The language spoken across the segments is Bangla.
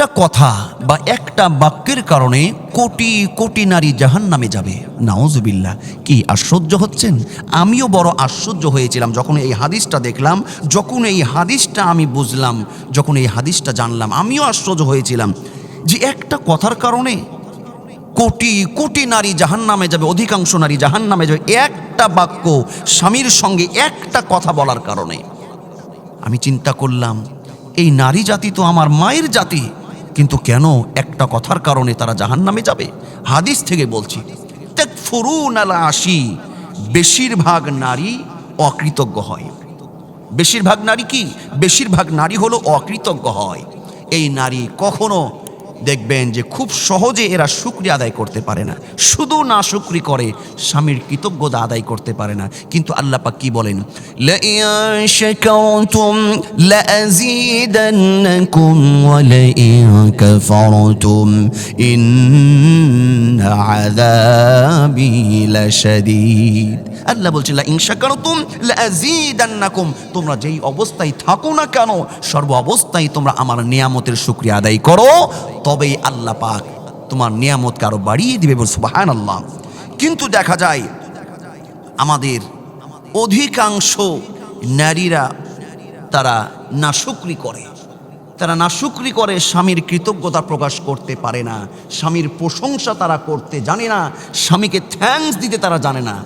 একটা কথা বা একটা বাক্যের কারণে কোটি কোটি নারী জাহান নামে যাবে। নাওজবিল্লা কি আশ্চর্য হচ্ছেন? আমিও বড় আশ্চর্য হয়েছিলাম যখন এই হাদিসটা দেখলাম, যখন এই হাদিসটা আমি বুঝলাম, যখন এই হাদিসটা জানলাম, আমিও আশ্চর্য হয়েছিলাম যে একটা কথার কারণে কোটি কোটি নারী জাহান নামে যাবে, অধিকাংশ নারী জাহান নামে যাবে। একটা বাক্য স্বামীর সঙ্গে একটা কথা বলার কারণে। আমি চিন্তা করলাম, এই নারী জাতি তো আমার মায়ের জাতি। কিন্তু কেন একটা কথার কারণে তারা জাহান নামে যাবে? হাদিস থেকে বলছি আসি বেশিরভাগ নারী অকৃতজ্ঞ হয়। বেশিরভাগ নারী কি? বেশিরভাগ নারী হলো অকৃতজ্ঞ হয়। এই নারী কখনো দেখবেন যে খুব সহজে এরা শুক্রিয়া আদায় করতে পারে না। শুধু না শুক্রি করে, স্বামীর কৃতজ্ঞতা আদায় করতে পারে না। কিন্তু আল্লাহ পাক কি বলেন? ইন আযাবি আল্লাহ বলছে লা ইনশাকারতুম লাযীদান্নাকুম। তোমরা যেই অবস্থায় থাকো না কেন, সর্ব অবস্থায় তোমরা আমার নিয়ামতের শুকরিয়া আদায় করো। তবেই আল্লাহ পাক তোমার নিয়ামত আরও বাড়িয়ে দিবে সুবহানাল্লাহ। কিন্তু দেখা যায়, আমাদের অধিকাংশ নারীরা তারা না শুক্রি করে। তারা না শুকরি করে, স্বামীর কৃতজ্ঞতা প্রকাশ করতে পারে না। স্বামীর প্রশংসা তারা করতে জানে না। স্বামীকে থ্যাংকস দিতে তারা জানে না।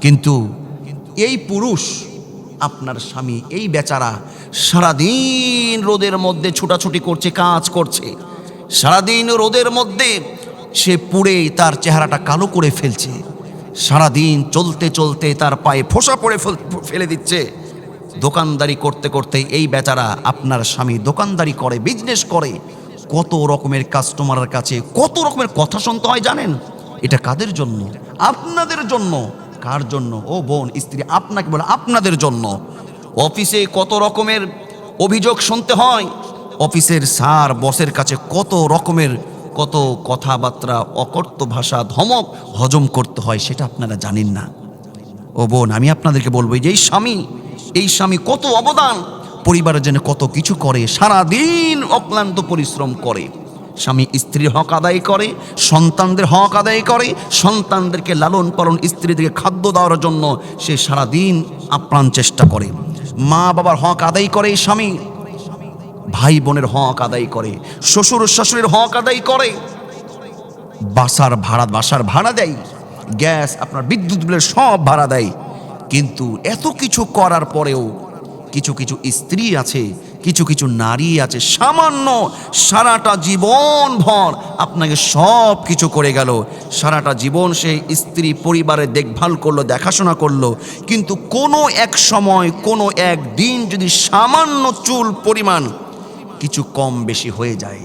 কিন্তু এই পুরুষ, আপনার স্বামী, এই বেচারা সারাদিন রোদের মধ্যে ছুটাছুটি করছে, কাজ করছে। সারাদিন রোদের মধ্যে সে পুড়ে তার চেহারাটা কালো করে ফেলছে। সারাদিন চলতে চলতে তার পায়ে ফোসা পড়ে ফেলে দিচ্ছে। দোকানদারি করতে করতে এই বেচারা আপনার স্বামী দোকানদারি করে বিজনেস করে। কত রকমের কাস্টমারের কাছে কত রকমের কথা শুনতে হয় জানেন? এটা কাদের জন্য? আপনাদের জন্য। কার জন্য? ও বোন, স্ত্রী, আপনাকে বলে আপনাদের জন্য। অফিসে কত রকমের অভিযোগ শুনতে হয়? অফিসের স্যার, বসের কাছে কত রকমের, কত কথাবার্তা, অকর্ত ভাষা, ধমক, হজম করতে হয়, সেটা আপনারা জানেন না। ও বোন, আমি আপনাদেরকে বলব যে এই স্বামী এই স্বামী কত অবদান, পরিবারের জন্য কত কিছু করে সারা দিন অক্লান্ত পরিশ্রম করে। স্বামী স্ত্রীর হক আদায় করে, সন্তানদের হক আদায় করে, সন্তানদেরকে লালন পালন স্ত্রীদেরকে খাদ্য দেওয়ার জন্য সে সারা দিন আপ্রাণ চেষ্টা করে। মা বাবার হক আদায় করে স্বামী। ভাই বোনের হক আদায় করে, শ্বশুর শাশুড়ির হক আদায় করে। বাসার ভাড়া বাসার ভাড়া দেয়, গ্যাস, আপনার বিদ্যুৎ বিলের সব ভাড়া দেয়। কিন্তু এত কিছু করার পরেও কিছু কিছু স্ত্রী আছে কিছু কিছু নারী আছে, সামান্য সারাটা জীবন ভর আপনাকে সব কিছু করে গেল। সারাটা জীবন সে স্ত্রী পরিবারের দেখভাল করল, দেখাশোনা করল। কিন্তু কোনো এক সময়, কোনো এক দিন যদি সামান্য চুল পরিমাণ কিছু কম বেশি হয়ে যায়,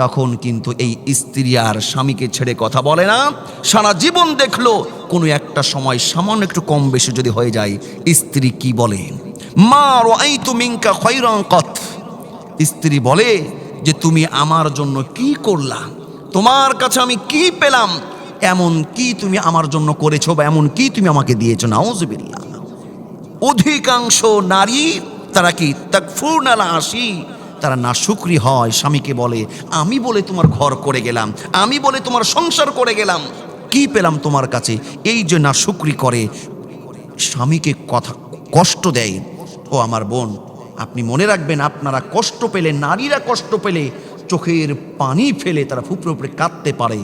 তখন কিন্তু এই স্ত্রী আর স্বামীকে ছেড়ে কথা বলে না। সারা জীবন দেখল, কোনো একটা সময় সামান্য একটু কম বেশি যদি হয়ে যায়, স্ত্রী কি বলে মা স্ত্রী বলে যে, তুমি আমার জন্য কি করলা? তোমার কাছে আমি কি পেলাম? এমন কি তুমি আমার জন্য করেছ বা এমন কি তুমি আমাকে দিয়েছ? নাউজুবিল্লাহ। অধিকাংশ নারী, তারা কি তাকফুর নালা আসি তারা না শুক্রি হয়। স্বামীকে বলে, আমি বলে তোমার ঘর করে গেলাম। আমি বলে তোমার সংসার করে গেলাম। কি পেলাম তোমার কাছে? এই যে না শুক্রি করে, স্বামীকে কথা কষ্ট দেয়। ও আমার বোন, আপনি মনে রাখবেন আপনারা কষ্ট পেলে, নারীরা কষ্ট পেলে চোখের পানি ফেলে তারা ফুপড়ে উপরে কাঁদতে পারে।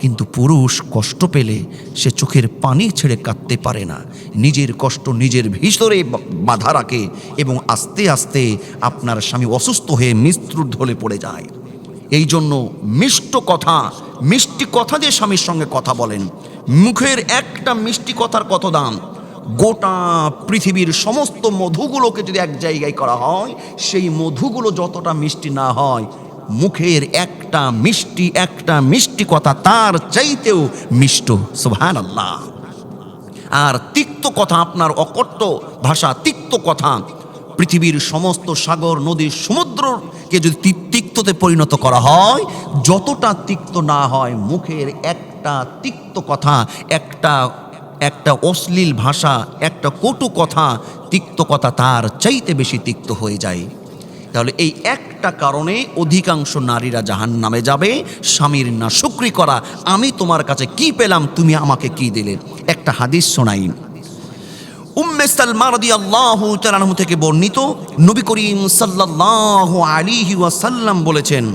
কিন্তু পুরুষ কষ্ট পেলে সে চোখের পানি ছেড়ে কাঁদতে পারে না। নিজের কষ্ট নিজের ভিতরে বাধা রাখে এবং আস্তে আস্তে আপনার স্বামী অসুস্থ হয়ে মৃত্যুর ঢলে পড়ে যায়। এই জন্য মিষ্ট কথা, মিষ্টি কথা দিয়ে স্বামীর সঙ্গে কথা বলেন। মুখের একটা মিষ্টি কথার কত দাম? গোটা পৃথিবীর সমস্ত মধুগুলোকে যদি এক জায়গায় করা হয়, সেই মধুগুলো যতটা মিষ্টি না হয়, মুখের একটা মিষ্টি একটা মিষ্টি কথা তার চাইতেও মিষ্ট। সুবহান আল্লাহ আর তিক্ত কথা আপনার অকট্য ভাষা, তিক্ত কথা, পৃথিবীর সমস্ত সাগর, নদী, সমুদ্রকে যদি তিক্ততে পরিণত করা হয়, যতটা তিক্ত না হয়, মুখের একটা তিক্ত কথা, একটা একটা অশ্লীল ভাষা, একটা কটু কথা তিক্ত কথা তার চাইতে বেশি তিক্ত হয়ে যায়। তাহলে এই একটা কারণে অধিকাংশ নারীরা জাহান নামে যাবে। স্বামীর না, শুক্রি করা, আমি তোমার কাছে কি পেলাম, তুমি আমাকে কি দিলে? একটা হাদিস শোনাই। উম্মে সালমা রাদিয়াল্লাহু তাআলা থেকে বর্ণিত, নবী করিম সাল্লাল্লাহু আলাইহি ওয়াসাল্লাম বলেছেন,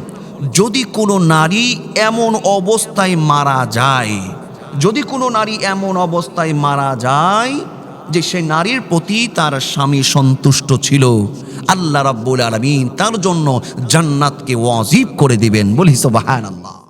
যদি কোনো নারী এমন অবস্থায় মারা যায় যদি কোনো নারী এমন অবস্থায় মারা যায় যে সে নারীর প্রতি তার স্বামী সন্তুষ্ট ছিল, আল্লাহ রাব্বুল আলমিন তার জন্য জান্নাতকে ওয়াজিব করে দিবেন। বলি সুবহানাল্লাহ।